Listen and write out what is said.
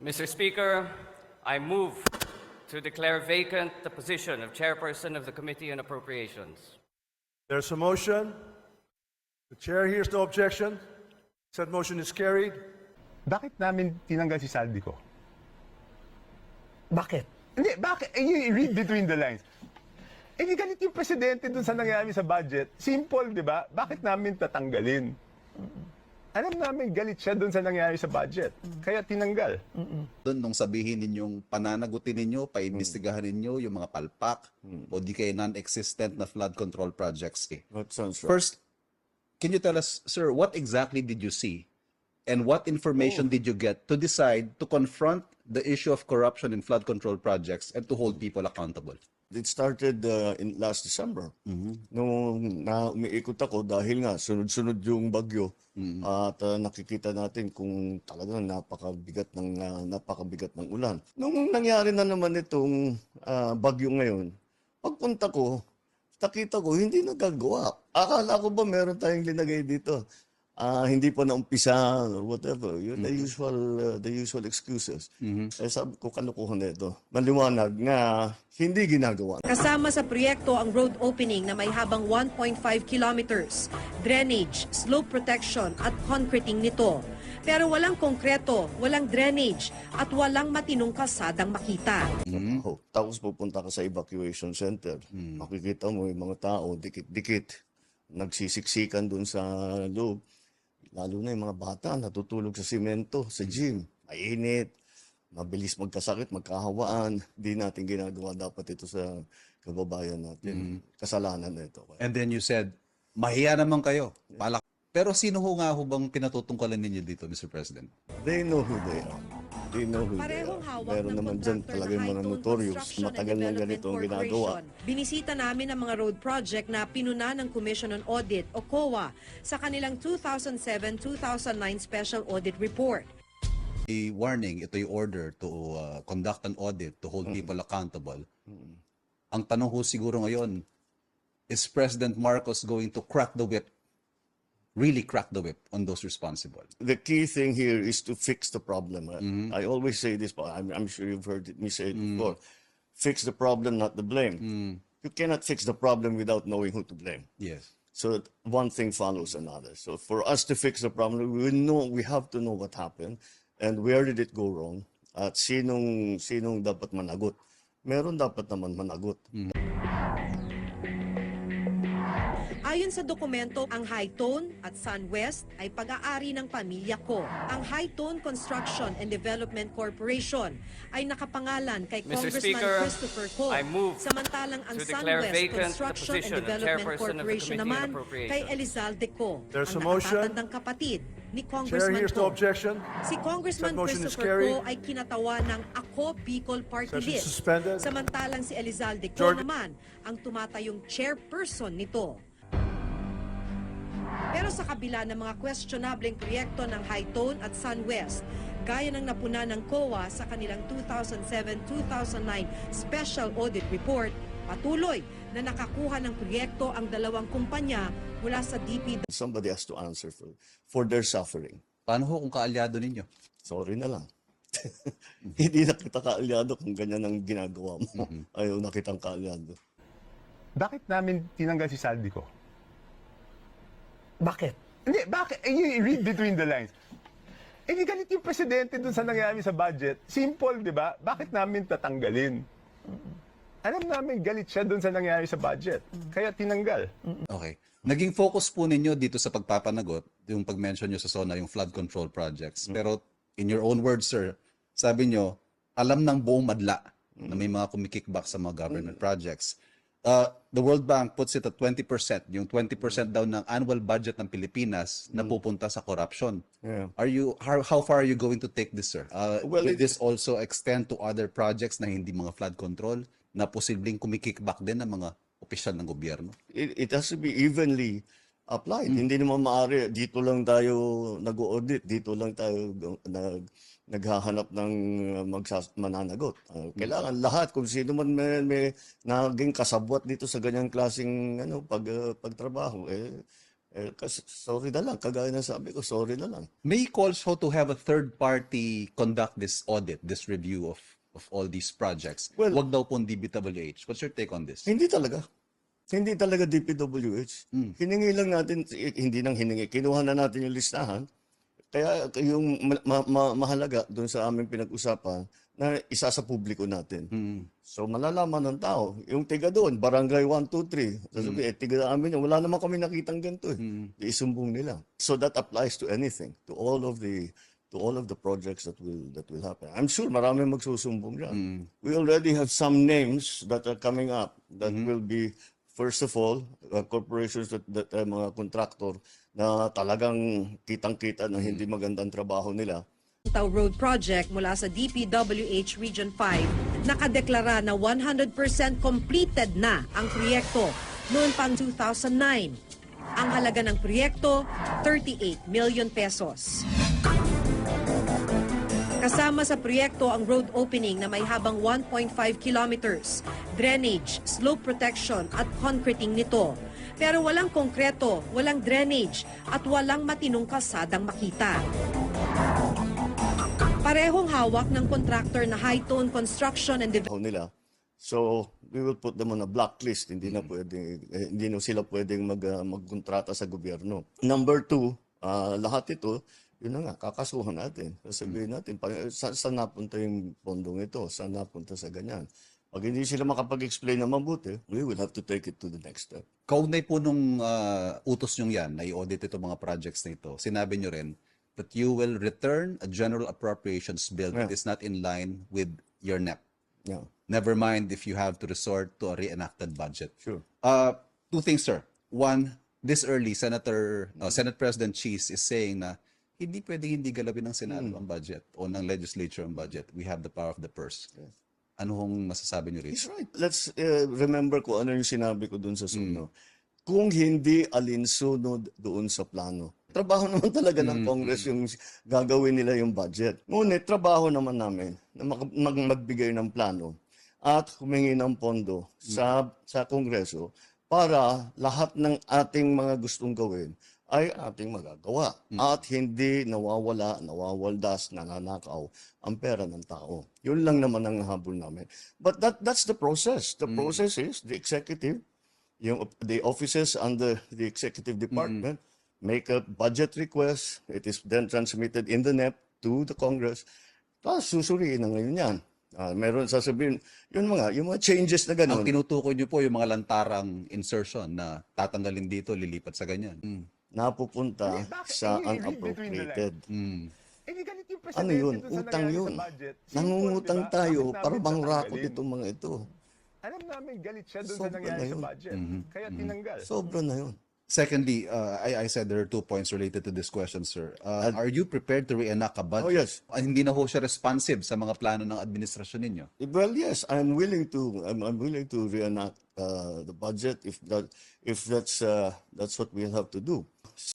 Mr. Speaker, I move to declare vacant the position of Chairperson of the Committee on Appropriations. There's a motion. The chair hears no objection. Said motion is carried. Bakit namin tinanggal si Saldico? Bakit? Hindi, bakit? Eh, you read between the lines. Eh, di galit yung presidente dun sa nangyari sa budget. Simple, di ba? Bakit namin tatanggalin? Alam namin galit siya dun sa nangyari sa budget. Kaya tinanggal. doon nung sabihin ninyong pananagutin ninyo, paimbestigahan ninyo yung mga palpak o di kaya non-existent na flood control projects. Eh. That sounds right. First, can you tell us, sir, what exactly did you see? And what information did you get to decide to confront the issue of corruption in flood control projects and to hold people accountable? It started uh, in last December. Nung na umiikot ako dahil nga sunod-sunod yung bagyo at uh, nakikita natin kung talagang napakabigat ng uh, napakabigat ng ulan. Nung nangyari na naman itong uh, bagyo ngayon, pagpunta ko, nakita ko hindi nagagawa. Akala ko ba meron tayong linagay dito? Ah, hindi pa naumpisa or whatever. Yun the usual uh, the usual excuses. Eh sabi ko kalokohan na ito. Maliwanag nga hindi ginagawa. Kasama sa proyekto ang road opening na may habang 1.5 kilometers, drainage, slope protection at concreting nito. Pero walang konkreto, walang drainage at walang matinong kalsadang makita. Oh, tapos pupunta ka sa evacuation center. Makikita mo yung mga tao dikit-dikit nagsisiksikan doon sa loob. Lalo na yung mga bata natutulog sa simento, sa gym. Mainit, mabilis magkasakit, magkahawaan. Di natin ginagawa dapat ito sa kababayan natin. Kasalanan na ito. And then you said, mahiya naman kayo. Palak. Pero sino ho nga ho bang pinatutungkalan ninyo dito, Mr. President? They know who they are. They know who they Parehong are. hawak Meron ng naman dyan talaga na yung mga notorious. Matagal na ganito ang ginagawa. Binisita namin ang mga road project na pinuna ng Commission on Audit o COA sa kanilang 2007-2009 Special Audit Report. A warning, ito yung order to uh, conduct an audit to hold people accountable. Ang tanong ho siguro ngayon, is President Marcos going to crack the whip, really crack the whip on those responsible? the key thing here is to fix the problem. Uh, I always say this, but I'm, I'm sure you've heard me say it before. Fix the problem, not the blame. You cannot fix the problem without knowing who to blame. Yes. So one thing follows another. So for us to fix the problem, we know we have to know what happened and where did it go wrong at sinong sinong dapat managot. Meron dapat naman managot. Ayon sa dokumento, ang Hightone at SunWest ay pag-aari ng pamilya ko. Ang Hightone Construction and Development Corporation ay nakapangalan kay Mr. Congressman Speaker, Christopher Ko. I move Samantalang ang SunWest Construction and Development Corporation naman kay Elizalde Ko, There's ang a motion. kapatid ni Chair Congressman hears no Ko. objection. Si Congressman Christopher. Ko ay kinatawa ng Ako Bicol Party Session List. suspended. Samantalang si Elizalde Jordan- naman ang tumatayong chairperson nito. Pero sa kabila ng mga questionableng proyekto ng Hightone at SunWest, gaya ng napuna ng COA sa kanilang 2007-2009 Special Audit Report, patuloy na nakakuha ng proyekto ang dalawang kumpanya mula sa DP Somebody has to answer for for their suffering. Paano ho kung kaalyado ninyo? Sorry na lang. Hindi na kita kaalyado kung ganyan ang ginagawa mo. Ayaw na kitang kaalyado. Bakit namin tinanggal si Saldico? Bakit? Hindi, bakit? Eh, you read between the lines. Eh, di galit yung presidente dun sa nangyari sa budget. Simple, di ba? Bakit namin tatanggalin? Alam namin galit siya dun sa nangyari sa budget. Kaya tinanggal. Okay. Naging focus po ninyo dito sa pagpapanagot, yung pag-mention nyo sa SONA, yung flood control projects. Pero in your own words, sir, sabi nyo, alam ng buong madla na may mga kumikickback sa mga government projects. Uh, the World Bank puts it at 20%. Yung 20% daw ng annual budget ng Pilipinas na pupunta sa corruption. Yeah. Are you how, how far are you going to take this, sir? Uh, Well, will it- this also extend to other projects na hindi mga flood control na posibleng kumikickback din ng mga opisyal ng gobyerno? it, it has to be evenly applied. Hindi naman maaari, dito lang tayo nag-audit, dito lang tayo nag, naghahanap ng uh, magsas, mananagot. Uh, kailangan lahat, kung sino man may, may naging kasabwat dito sa ganyang klaseng ano, pag, uh, pagtrabaho, eh, Eh, kasi, sorry na lang, kagaya ng sabi ko, sorry na lang. May calls ho to have a third party conduct this audit, this review of of all these projects. Well- Wag daw pong DBWH. What's your take on this? Hindi talaga. Hindi talaga DPWH. Hiningi lang natin, eh, hindi nang hiningi, kinuha na natin yung listahan. Kaya yung ma- ma- ma- mahalaga doon sa aming pinag-usapan na isa sa publiko natin. So malalaman ng tao, yung tiga doon, barangay 1, 2, 3, sasabi, eh, tiga amin yun, wala naman kami nakitang ganito eh. Isumbong nila. So that applies to anything, to all of the to all of the projects that will that will happen. I'm sure marami magsusumbong diyan. We already have some names that are coming up that will be first of all uh, corporations that, that uh, mga contractor na talagang kitang-kita na hindi magandang trabaho nila. Tau Road Project mula sa DPWH Region 5 nakadeklara na 100% completed na ang proyekto noon pang 2009. Ang halaga ng proyekto, 38 million pesos. Kasama sa proyekto ang road opening na may habang 1.5 kilometers, drainage, slope protection at concreting nito. Pero walang konkreto, walang drainage at walang matinong kalsadang makita. Parehong hawak ng contractor na High Tone Construction and Development nila. So, we will put them on a blacklist. Hindi na pwede, eh, hindi na sila pwedeng mag, ah, magkontrata sa gobyerno. Number two, ah, lahat ito, yun na nga, kakasuhan natin. Sasabihin natin, pa, sa, saan napunta yung pondong ito? Saan napunta sa ganyan? Pag hindi sila makapag-explain na mabuti, we will have to take it to the next step. Kaunay po nung ah, utos nyo yan na i-audit itong mga projects na ito, sinabi nyo rin that you will return a general appropriations bill that Yeah. is not in line with your NEP. Yeah, Never mind if you have to resort to a reenacted budget. sure. Uh, two things, sir. One, this early, Senator, uh, Senate President Cheese is saying na hindi pwedeng hindi galawin ng Senado ang budget o ng legislature ang budget. We have the power of the purse. Ano hong masasabi niyo He's rito? right. Let's uh, remember ko ano yung sinabi ko dun sa suno. Kung hindi alinsunod doon sa plano. Trabaho naman talaga ng Congress yung gagawin nila yung budget. Ngunit trabaho naman namin na mag- mag- magbigay ng plano at humingi ng pondo sa sa Kongreso para lahat ng ating mga gustong gawin ay ating magagawa at hindi nawawala, nawawaldas, nananakaw ang pera ng tao. Yun lang naman ang habol namin. But that that's the process. The process is the executive, yung the offices under the executive department make a budget request. It is then transmitted in the NEP to the Congress. Tapos susuriin na ngayon yan. Ah, meron sasabihin, yun mga, yung mga changes na Ang gano'n. tinutukoy niyo po yung mga lantarang insertion na tatanggalin dito, lilipat sa ganyan. Mm. Napupunta Eh, sa Eh, unappropriated. Mm. Eh, di galit yung presidente Ano yun? Utang yun. Nangungutang tayo para bang rakot itong mga ito. Alam namin galit siya doon sa nangyari na sa yun. budget. Kaya tinanggal. Sobra na yun. Secondly, uh, I, I said there are two points related to this question, sir. Uh, are you prepared to reenact a budget? Oh, yes. Ah, hindi na ho siya responsive sa mga plano ng administrasyon ninyo. Well, yes, I'm willing to. I'm, I'm willing to reenact uh, the budget if that if that's uh, that's what we have to do.